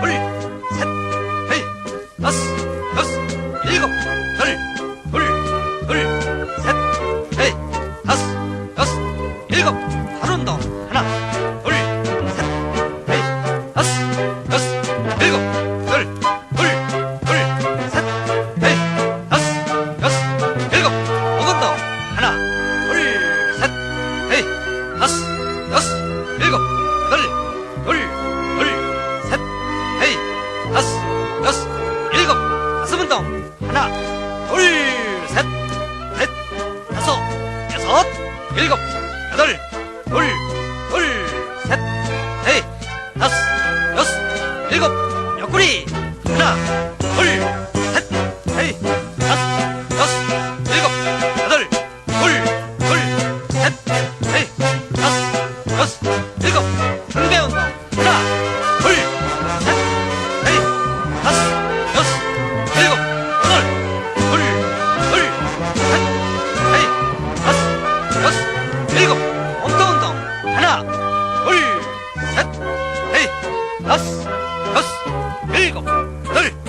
둘, 셋, 넷, 다섯, 여섯, 일곱, 열, 둘, 둘, 셋, 넷, 다섯, 여섯, 일곱, 바로 운동. 일곱, 여덟, 둘, 둘, 셋, 넷, 다섯, 여섯, 일곱, 옆구리. 하나, 둘, 셋, 넷, 다섯, 여섯, 일곱, 여덟, 둘, 둘, 셋, 넷, 다섯, 여섯. よしよしいいかい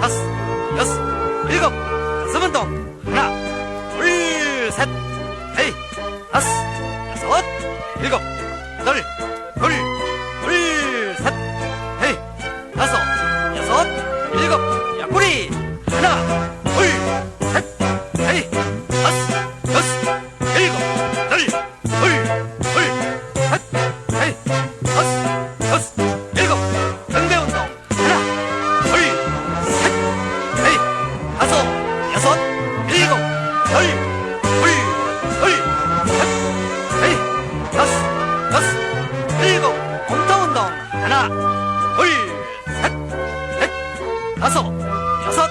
다섯, 여섯, 일곱, 가슴 운동. 하나, 둘, 셋, 넷, 다섯, 여섯, 일곱, 여덟, 둘, 둘, 셋, 넷, 다섯, 여섯, 일곱, 야, 뿌리. 하나, 둘, 셋, 넷, 다섯, 여섯, 일곱, 여덟, 둘, 둘, 셋, 넷, 다섯, 여섯, 다섯, 여섯,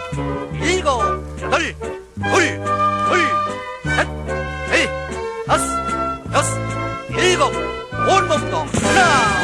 일곱, 여덟, 둘, 둘, 셋, 넷, 다섯, 여섯, 일곱, 온몸도 하나.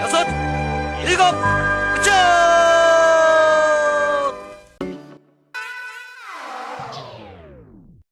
여섯, 일곱, 그쵸?